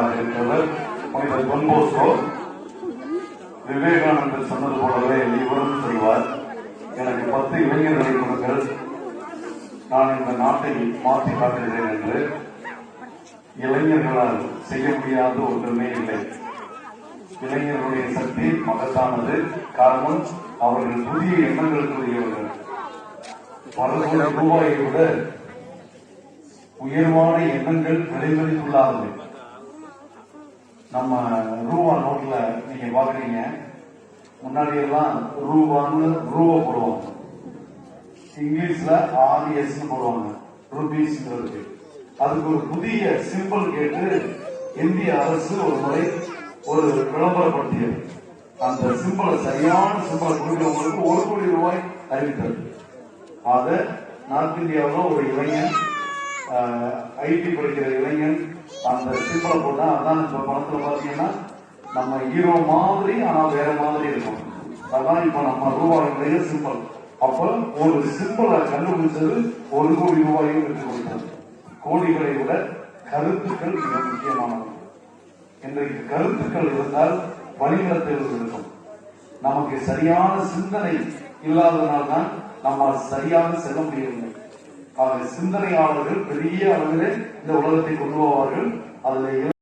தலைவராக இருக்கிறவர் புனித பொன்போஸ்கோ விவேகானந்தர் சொன்னது போலவே இவரும் சொல்வார் எனக்கு பத்து இளைஞர்களை கொடுங்கள். நான் இந்த நாட்டை மாற்றி காட்டுகிறேன் என்று இளைஞர்களால் செய்ய முடியாத ஒன்றுமே இல்லை. இளைஞர்களுடைய சக்தி மகத்தானது. காரணம் அவர்கள் புதிய எண்ணங்களுக்குரியவர்கள். பல கோடி ரூபாயை விட உயர்வான எண்ணங்கள் விளைவெளிக்குள்ளாதவை நம்ம ரூபா நோட்ல நீங்க பாக்குறீங்க முன்னாடி எல்லாம் ரூபான்னு ரூபா போடுவாங்க. இங்கிலீஷ்ல ஆர்எஸ் போடுவாங்க ருபீஸ்ங்கிறதுக்கு அதுக்கு ஒரு புதிய சிம்பிள் கேட்டு இந்திய அரசு ஒரு முறை ஒரு விளம்பரப்படுத்தியது. அந்த சிம்பிளை சரியான சிம்பிளை கொடுக்கிறவங்களுக்கு ஒரு கோடி ரூபாய் அறிவித்தது. ஆக நார்த் இந்தியாவில் ஒரு இளைஞன் ஐடி படிக்கிற இளைஞன் அந்த சிம்பிளை போட்டா அதான் இப்ப படத்துல பாத்தீங்கன்னா நம்ம ஹீரோ மாதிரி ஆனா வேற மாதிரி இருக்கும். அதான் இப்ப நம்ம ரூபாயுடைய சிம்பிள் அப்ப ஒரு சிம்பிளை கண்டுபிடிச்சது ஒரு கோடி ரூபாயும் வெற்றி கொடுத்தது. கோடிகளை விட கருத்துக்கள் மிக முக்கியமானது. இன்றைக்கு கருத்துக்கள் இருந்தால் வழிநடத்தல் இருக்கும். நமக்கு சரியான சிந்தனை இல்லாததனால்தான் நம்ம சரியாக செல்ல முடியவில்லை. ஆக சிந்தனையாளர்கள் பெரிய அளவிலே இந்த உலகத்தை கொண்டு போவார்கள். அதில்